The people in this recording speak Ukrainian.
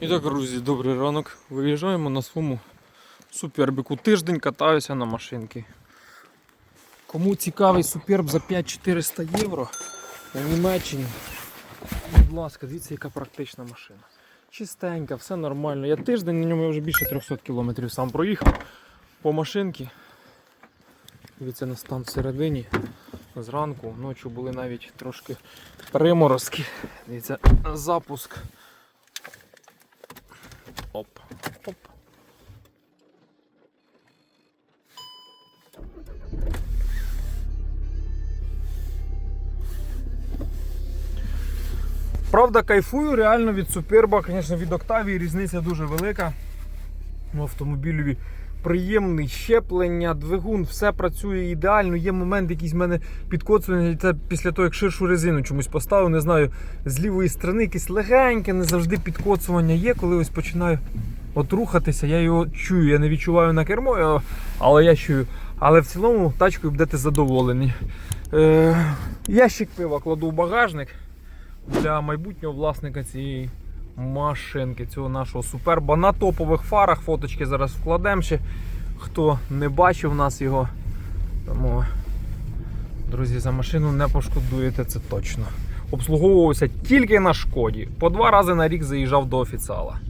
І так, друзі, добрий ранок. Виїжджаємо на своєму супербіку. Тиждень катаюся на машинки. Кому цікавий суперб за 5400 євро в Німеччині, будь ласка, дивіться, яка практична машина. Чистенька, все нормально. Я тиждень на ньому я вже більше 300 кілометрів сам проїхав по машинці. Дивіться, нас там всередині. Зранку, ночі були навіть трошки приморозки. Дивіться, запуск. Оп, оп. Правда, кайфую реально від Суперба, звісно, від Октавії різниця дуже велика. Автомобілю приємний щеплення, двигун, все працює ідеально. Є момент, якийсь в мене підкоцування, це після того, як ширшу резину чомусь поставив, не знаю, з лівої сторони якесь легеньке, не завжди підкоцування є, коли ось починаю от рухатися, я його чую, я не відчуваю на кермо, але я чую. Але в цілому тачкою будете задоволені. Е, ящик пива кладу в багажник для майбутнього власника цієї машинки, цього нашого суперба. На топових фарах фоточки зараз вкладемо ще. Хто не бачив нас його. Тому, друзі, за машину не пошкодуєте, це точно. Обслуговувався тільки на шкоді. По два рази на рік заїжджав до офіціала.